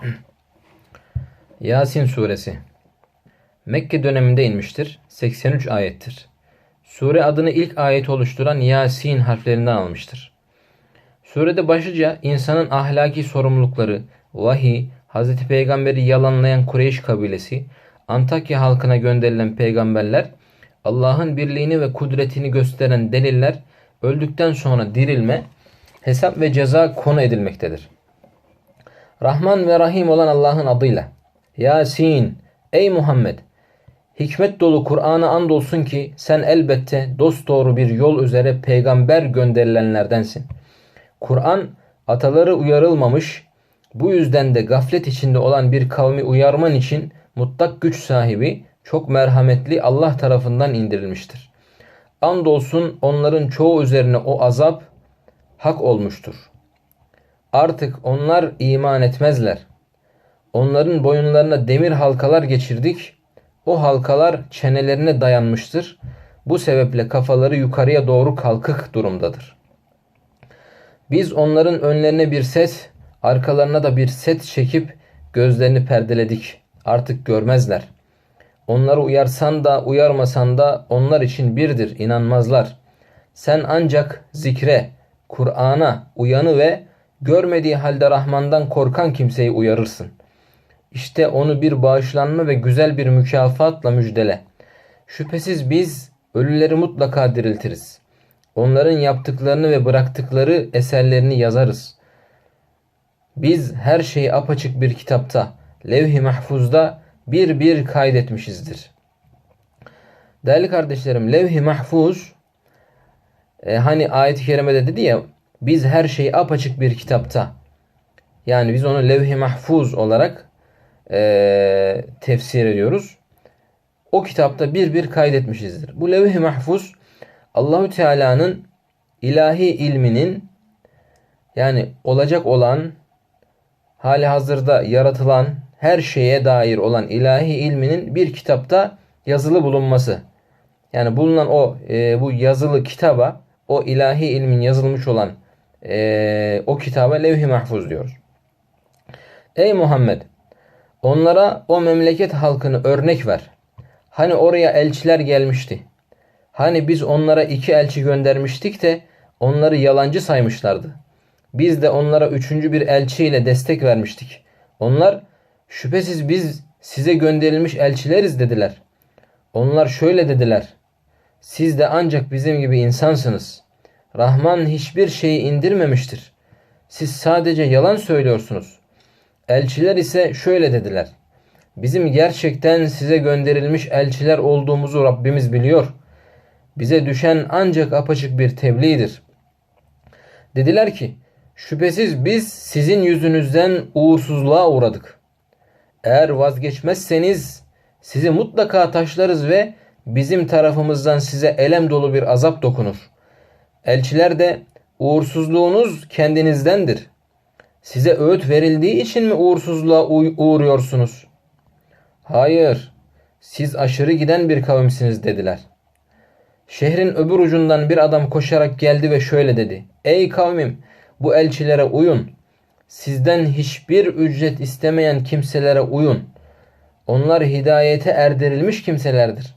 Yasin Suresi Mekke döneminde inmiştir. 83 ayettir. Sure adını ilk ayet oluşturan Yasin harflerinden almıştır. Surede başlıca insanın ahlaki sorumlulukları, vahiy, Hz. Peygamber'i yalanlayan Kureyş kabilesi, Antakya halkına gönderilen peygamberler, Allah'ın birliğini ve kudretini gösteren deliller, öldükten sonra dirilme, hesap ve ceza konu edilmektedir. Rahman ve Rahim olan Allah'ın adıyla. Yasin, ey Muhammed! Hikmet dolu Kur'an'a andolsun ki sen elbette dosdoğru bir yol üzere peygamber gönderilenlerdensin. Kur'an ataları uyarılmamış, bu yüzden de gaflet içinde olan bir kavmi uyarman için mutlak güç sahibi, çok merhametli Allah tarafından indirilmiştir. Andolsun onların çoğu üzerine o azap hak olmuştur. Artık onlar iman etmezler. Onların boyunlarına demir halkalar geçirdik. O halkalar çenelerine dayanmıştır. Bu sebeple kafaları yukarıya doğru kalkık durumdadır. Biz onların önlerine bir set, arkalarına da bir set çekip gözlerini perdeledik. Artık görmezler. Onları uyarsan da uyarmasan da onlar için birdir, inanmazlar. Sen ancak zikre, Kur'an'a uyanı ve görmediği halde Rahman'dan korkan kimseyi uyarırsın. İşte onu bir bağışlanma ve güzel bir mükafatla müjdele. Şüphesiz biz ölüleri mutlaka diriltiriz. Onların yaptıklarını ve bıraktıkları eserlerini yazarız. Biz her şeyi apaçık bir kitapta, levh-i mahfuzda bir bir kaydetmişizdir. Değerli kardeşlerim, levh-i mahfuz e, hani ayet-i kerimede dedi ya biz her şeyi apaçık bir kitapta yani biz onu levh-i mahfuz olarak e, tefsir ediyoruz. O kitapta bir bir kaydetmişizdir. Bu levh-i mahfuz Allahü Teala'nın ilahi ilminin yani olacak olan hali hazırda yaratılan her şeye dair olan ilahi ilminin bir kitapta yazılı bulunması. Yani bulunan o e, bu yazılı kitaba o ilahi ilmin yazılmış olan e, o kitaba levh-i mahfuz diyoruz. Ey Muhammed onlara o memleket halkını örnek ver. Hani oraya elçiler gelmişti. Hani biz onlara iki elçi göndermiştik de onları yalancı saymışlardı. Biz de onlara üçüncü bir elçiyle destek vermiştik. Onlar şüphesiz biz size gönderilmiş elçileriz dediler. Onlar şöyle dediler. Siz de ancak bizim gibi insansınız. Rahman hiçbir şeyi indirmemiştir. Siz sadece yalan söylüyorsunuz. Elçiler ise şöyle dediler. Bizim gerçekten size gönderilmiş elçiler olduğumuzu Rabbimiz biliyor. Bize düşen ancak apaçık bir tebliğdir. Dediler ki, şüphesiz biz sizin yüzünüzden uğursuzluğa uğradık. Eğer vazgeçmezseniz sizi mutlaka taşlarız ve bizim tarafımızdan size elem dolu bir azap dokunur. Elçiler de uğursuzluğunuz kendinizdendir. Size öğüt verildiği için mi uğursuzluğa uğruyorsunuz? Hayır, siz aşırı giden bir kavimsiniz dediler. Şehrin öbür ucundan bir adam koşarak geldi ve şöyle dedi. Ey kavmim bu elçilere uyun. Sizden hiçbir ücret istemeyen kimselere uyun. Onlar hidayete erdirilmiş kimselerdir.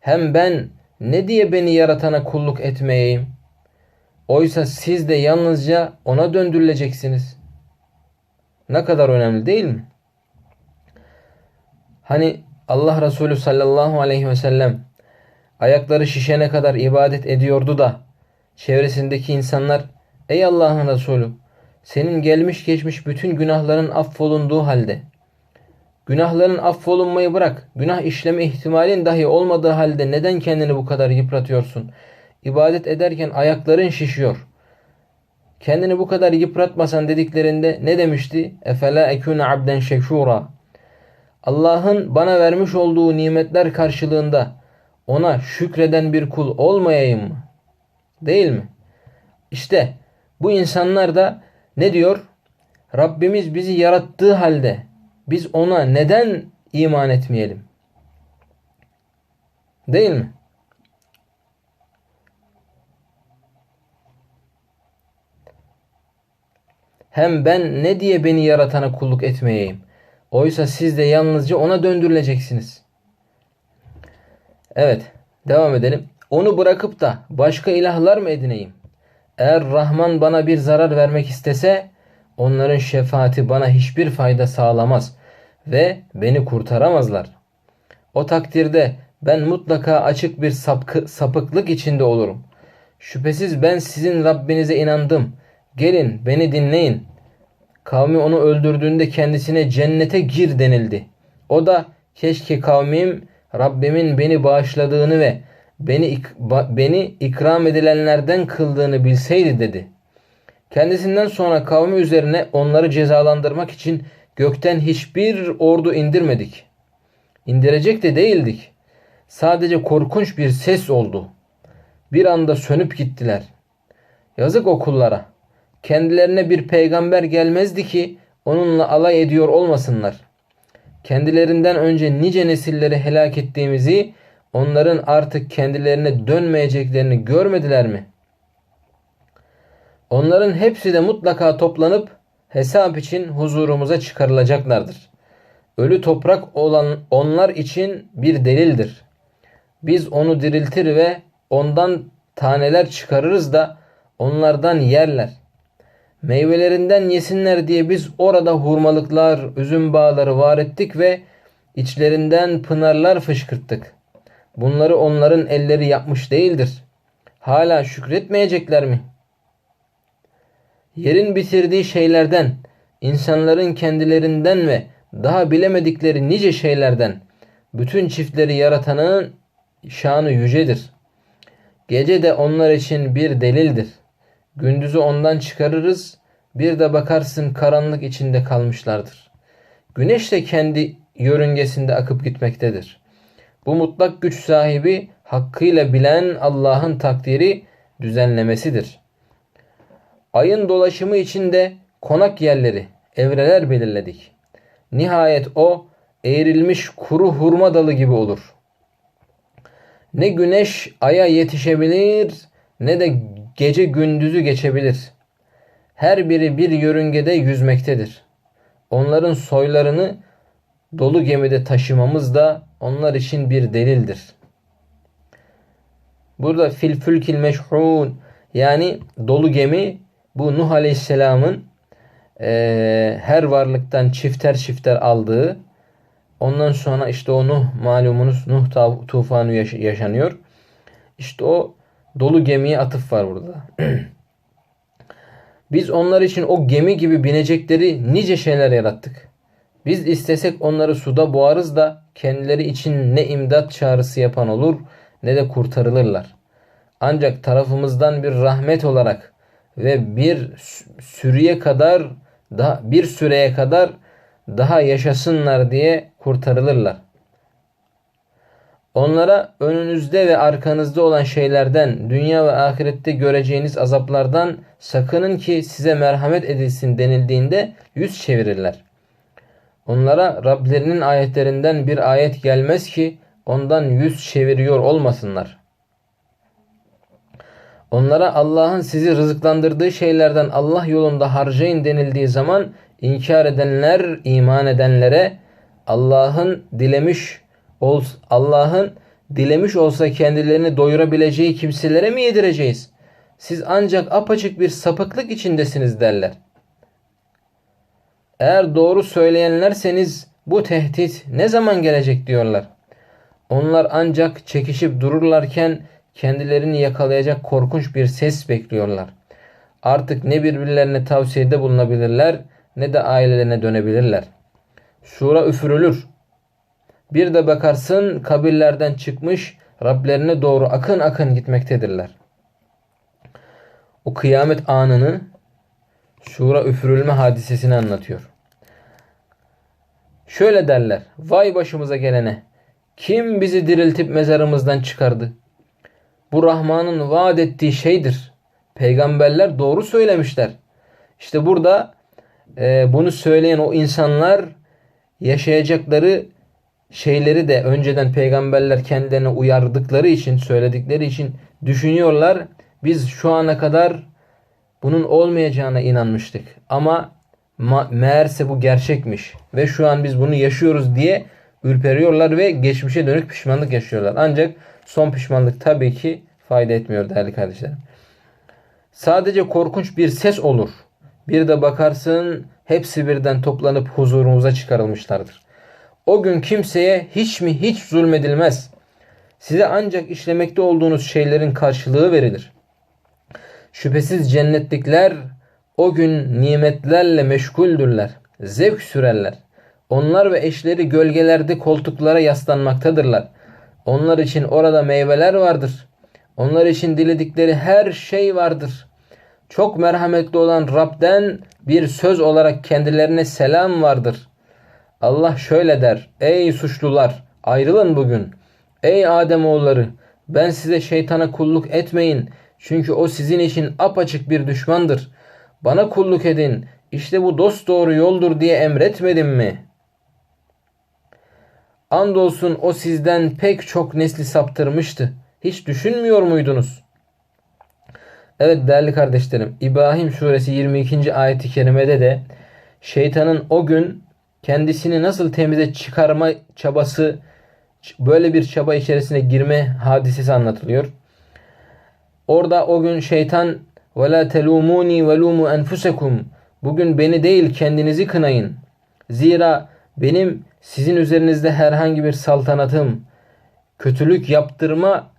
Hem ben ne diye beni yaratana kulluk etmeyeyim? Oysa siz de yalnızca ona döndürüleceksiniz. Ne kadar önemli değil mi? Hani Allah Resulü sallallahu aleyhi ve sellem ayakları şişene kadar ibadet ediyordu da çevresindeki insanlar ey Allah'ın Resulü senin gelmiş geçmiş bütün günahların affolunduğu halde günahların affolunmayı bırak günah işleme ihtimalin dahi olmadığı halde neden kendini bu kadar yıpratıyorsun? İbadet ederken ayakların şişiyor. Kendini bu kadar yıpratmasan dediklerinde ne demişti? Efela ekune abden şekşura. Allah'ın bana vermiş olduğu nimetler karşılığında ona şükreden bir kul olmayayım mı? Değil mi? İşte bu insanlar da ne diyor? Rabbimiz bizi yarattığı halde biz ona neden iman etmeyelim? Değil mi? Hem ben ne diye beni yaratana kulluk etmeyeyim? Oysa siz de yalnızca ona döndürüleceksiniz. Evet, devam edelim. Onu bırakıp da başka ilahlar mı edineyim? Eğer Rahman bana bir zarar vermek istese onların şefaati bana hiçbir fayda sağlamaz ve beni kurtaramazlar. O takdirde ben mutlaka açık bir sapkı, sapıklık içinde olurum. Şüphesiz ben sizin Rabbinize inandım. Gelin beni dinleyin. Kavmi onu öldürdüğünde kendisine cennete gir denildi. O da keşke kavmim Rabbimin beni bağışladığını ve beni ik, beni ikram edilenlerden kıldığını bilseydi dedi. Kendisinden sonra kavmi üzerine onları cezalandırmak için gökten hiçbir ordu indirmedik. İndirecek de değildik. Sadece korkunç bir ses oldu. Bir anda sönüp gittiler. Yazık okullara. Kendilerine bir peygamber gelmezdi ki onunla alay ediyor olmasınlar. Kendilerinden önce nice nesilleri helak ettiğimizi, onların artık kendilerine dönmeyeceklerini görmediler mi? Onların hepsi de mutlaka toplanıp hesap için huzurumuza çıkarılacaklardır. Ölü toprak olan onlar için bir delildir. Biz onu diriltir ve ondan taneler çıkarırız da onlardan yerler. Meyvelerinden yesinler diye biz orada hurmalıklar, üzüm bağları var ettik ve içlerinden pınarlar fışkırttık. Bunları onların elleri yapmış değildir. Hala şükretmeyecekler mi? Yerin bitirdiği şeylerden, insanların kendilerinden ve daha bilemedikleri nice şeylerden bütün çiftleri yaratanın şanı yücedir. Gece de onlar için bir delildir. Gündüzü ondan çıkarırız, bir de bakarsın karanlık içinde kalmışlardır. Güneş de kendi yörüngesinde akıp gitmektedir. Bu mutlak güç sahibi hakkıyla bilen Allah'ın takdiri düzenlemesidir. Ayın dolaşımı için de konak yerleri, evreler belirledik. Nihayet o eğrilmiş kuru hurma dalı gibi olur. Ne güneş aya yetişebilir ne de gece gündüzü geçebilir. Her biri bir yörüngede yüzmektedir. Onların soylarını dolu gemide taşımamız da onlar için bir delildir. Burada fil fülkil meşhun yani dolu gemi bu Nuh Aleyhisselam'ın e, her varlıktan çifter çifter aldığı ondan sonra işte o Nuh malumunuz Nuh tufanı yaşanıyor. İşte o dolu gemiye atıf var burada. Biz onlar için o gemi gibi binecekleri nice şeyler yarattık. Biz istesek onları suda boğarız da kendileri için ne imdat çağrısı yapan olur ne de kurtarılırlar. Ancak tarafımızdan bir rahmet olarak ve bir süreye kadar daha bir süreye kadar daha yaşasınlar diye kurtarılırlar. Onlara önünüzde ve arkanızda olan şeylerden, dünya ve ahirette göreceğiniz azaplardan sakının ki size merhamet edilsin denildiğinde yüz çevirirler. Onlara Rablerinin ayetlerinden bir ayet gelmez ki ondan yüz çeviriyor olmasınlar. Onlara Allah'ın sizi rızıklandırdığı şeylerden Allah yolunda harcayın denildiği zaman inkar edenler iman edenlere Allah'ın dilemiş Allah'ın dilemiş olsa kendilerini doyurabileceği kimselere mi yedireceğiz? Siz ancak apaçık bir sapıklık içindesiniz derler. Eğer doğru söyleyenlerseniz bu tehdit ne zaman gelecek diyorlar. Onlar ancak çekişip dururlarken kendilerini yakalayacak korkunç bir ses bekliyorlar. Artık ne birbirlerine tavsiyede bulunabilirler ne de ailelerine dönebilirler. Şura üfürülür. Bir de bakarsın kabirlerden çıkmış Rablerine doğru akın akın gitmektedirler. O kıyamet anını şura üfürülme hadisesini anlatıyor. Şöyle derler. Vay başımıza gelene. Kim bizi diriltip mezarımızdan çıkardı? Bu Rahman'ın vaat ettiği şeydir. Peygamberler doğru söylemişler. İşte burada e, bunu söyleyen o insanlar yaşayacakları şeyleri de önceden peygamberler kendilerine uyardıkları için, söyledikleri için düşünüyorlar. Biz şu ana kadar bunun olmayacağına inanmıştık. Ama ma- meğerse bu gerçekmiş ve şu an biz bunu yaşıyoruz diye ürperiyorlar ve geçmişe dönük pişmanlık yaşıyorlar. Ancak son pişmanlık tabii ki fayda etmiyor değerli kardeşlerim. Sadece korkunç bir ses olur. Bir de bakarsın hepsi birden toplanıp huzurumuza çıkarılmışlardır. O gün kimseye hiç mi hiç zulmedilmez. Size ancak işlemekte olduğunuz şeylerin karşılığı verilir. Şüphesiz cennetlikler o gün nimetlerle meşguldürler. Zevk sürerler. Onlar ve eşleri gölgelerde koltuklara yaslanmaktadırlar. Onlar için orada meyveler vardır. Onlar için diledikleri her şey vardır. Çok merhametli olan Rab'den bir söz olarak kendilerine selam vardır. Allah şöyle der. Ey suçlular ayrılın bugün. Ey Adem oğulları ben size şeytana kulluk etmeyin. Çünkü o sizin için apaçık bir düşmandır. Bana kulluk edin. İşte bu dost doğru yoldur diye emretmedim mi? Andolsun o sizden pek çok nesli saptırmıştı. Hiç düşünmüyor muydunuz? Evet değerli kardeşlerim İbrahim suresi 22. ayeti kerimede de şeytanın o gün kendisini nasıl temize çıkarma çabası böyle bir çaba içerisine girme hadisesi anlatılıyor. Orada o gün şeytan ve la telumuni ve enfusekum bugün beni değil kendinizi kınayın. Zira benim sizin üzerinizde herhangi bir saltanatım, kötülük yaptırma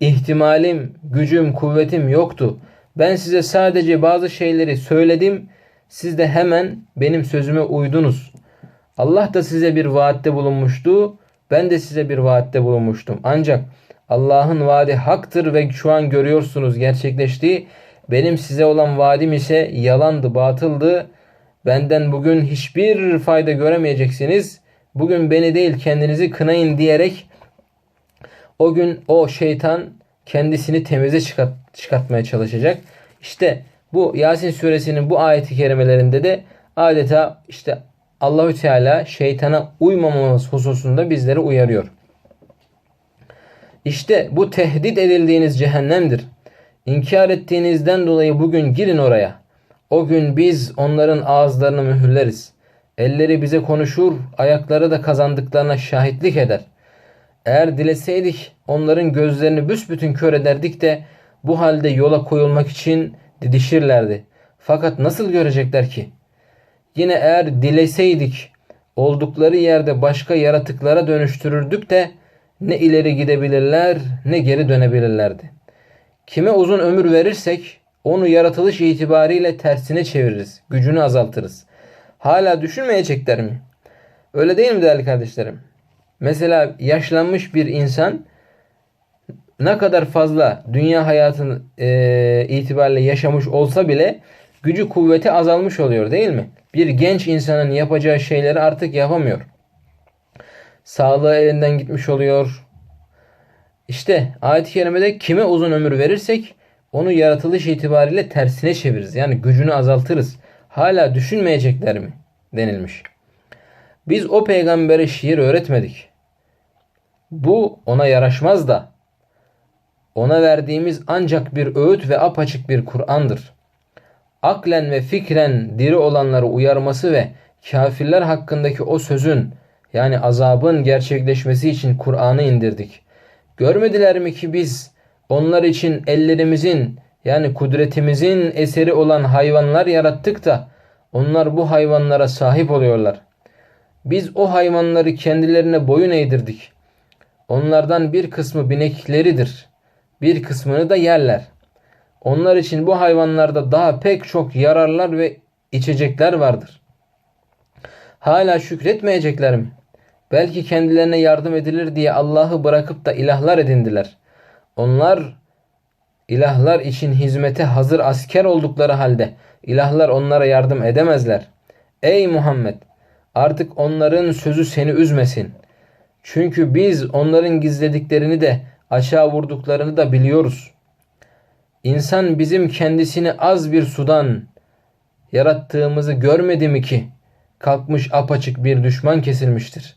ihtimalim, gücüm, kuvvetim yoktu. Ben size sadece bazı şeyleri söyledim. Siz de hemen benim sözüme uydunuz. Allah da size bir vaatte bulunmuştu. Ben de size bir vaatte bulunmuştum. Ancak Allah'ın vaadi haktır ve şu an görüyorsunuz gerçekleşti. Benim size olan vaadim ise yalandı, batıldı. Benden bugün hiçbir fayda göremeyeceksiniz. Bugün beni değil kendinizi kınayın diyerek o gün o şeytan kendisini temize çıkart, çıkartmaya çalışacak. İşte bu Yasin suresinin bu ayeti kerimelerinde de adeta işte Allahü Teala şeytana uymamamız hususunda bizleri uyarıyor. İşte bu tehdit edildiğiniz cehennemdir. İnkar ettiğinizden dolayı bugün girin oraya. O gün biz onların ağızlarını mühürleriz. Elleri bize konuşur, ayakları da kazandıklarına şahitlik eder. Eğer dileseydik onların gözlerini büsbütün kör ederdik de bu halde yola koyulmak için didişirlerdi. Fakat nasıl görecekler ki? Yine eğer dileseydik oldukları yerde başka yaratıklara dönüştürürdük de ne ileri gidebilirler ne geri dönebilirlerdi. Kime uzun ömür verirsek onu yaratılış itibariyle tersine çeviririz. Gücünü azaltırız. Hala düşünmeyecekler mi? Öyle değil mi değerli kardeşlerim? Mesela yaşlanmış bir insan ne kadar fazla dünya hayatın e, itibariyle yaşamış olsa bile gücü kuvveti azalmış oluyor değil mi? Bir genç insanın yapacağı şeyleri artık yapamıyor. Sağlığı elinden gitmiş oluyor. İşte ayet-i kerimede kime uzun ömür verirsek onu yaratılış itibariyle tersine çeviririz. Yani gücünü azaltırız. Hala düşünmeyecekler mi? denilmiş. Biz o peygambere şiir öğretmedik. Bu ona yaraşmaz da ona verdiğimiz ancak bir öğüt ve apaçık bir Kur'an'dır. Aklen ve fikren diri olanları uyarması ve kafirler hakkındaki o sözün yani azabın gerçekleşmesi için Kur'an'ı indirdik. Görmediler mi ki biz onlar için ellerimizin yani kudretimizin eseri olan hayvanlar yarattık da onlar bu hayvanlara sahip oluyorlar. Biz o hayvanları kendilerine boyun eğdirdik. Onlardan bir kısmı binekleridir. Bir kısmını da yerler. Onlar için bu hayvanlarda daha pek çok yararlar ve içecekler vardır. Hala şükretmeyecekler mi? Belki kendilerine yardım edilir diye Allah'ı bırakıp da ilahlar edindiler. Onlar ilahlar için hizmete hazır asker oldukları halde ilahlar onlara yardım edemezler. Ey Muhammed! Artık onların sözü seni üzmesin. Çünkü biz onların gizlediklerini de açığa vurduklarını da biliyoruz. İnsan bizim kendisini az bir sudan yarattığımızı görmedi mi ki kalkmış apaçık bir düşman kesilmiştir.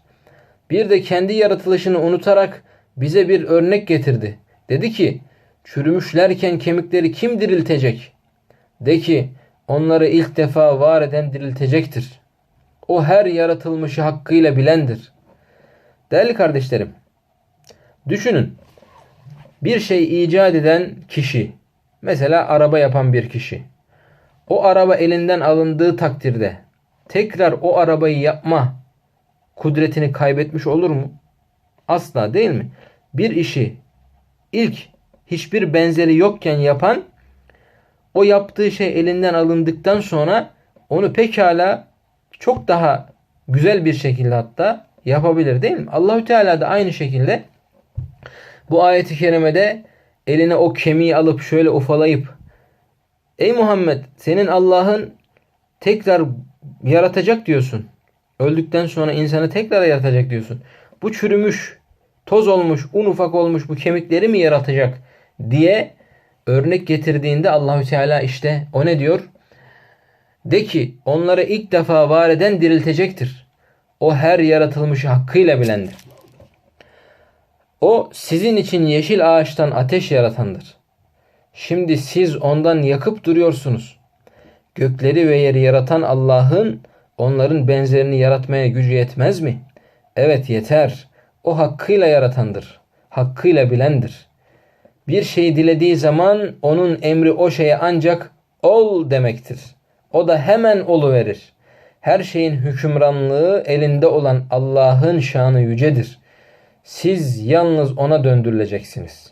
Bir de kendi yaratılışını unutarak bize bir örnek getirdi. Dedi ki çürümüşlerken kemikleri kim diriltecek? De ki onları ilk defa var eden diriltecektir. O her yaratılmışı hakkıyla bilendir. Değerli kardeşlerim, düşünün. Bir şey icat eden kişi, mesela araba yapan bir kişi. O araba elinden alındığı takdirde tekrar o arabayı yapma kudretini kaybetmiş olur mu? Asla değil mi? Bir işi ilk hiçbir benzeri yokken yapan o yaptığı şey elinden alındıktan sonra onu pekala çok daha güzel bir şekilde hatta yapabilir değil mi? Allahü Teala da aynı şekilde bu ayeti kerimede eline o kemiği alıp şöyle ufalayıp Ey Muhammed senin Allah'ın tekrar yaratacak diyorsun. Öldükten sonra insanı tekrar yaratacak diyorsun. Bu çürümüş, toz olmuş, un ufak olmuş bu kemikleri mi yaratacak diye örnek getirdiğinde Allahü Teala işte o ne diyor? De ki onları ilk defa var eden diriltecektir. O her yaratılmışı hakkıyla bilendir. O sizin için yeşil ağaçtan ateş yaratandır. Şimdi siz ondan yakıp duruyorsunuz. Gökleri ve yeri yaratan Allah'ın onların benzerini yaratmaya gücü yetmez mi? Evet yeter. O hakkıyla yaratandır. Hakkıyla bilendir. Bir şeyi dilediği zaman onun emri o şeye ancak ol demektir. O da hemen olu verir. Her şeyin hükümranlığı elinde olan Allah'ın şanı yücedir. Siz yalnız ona döndürüleceksiniz.''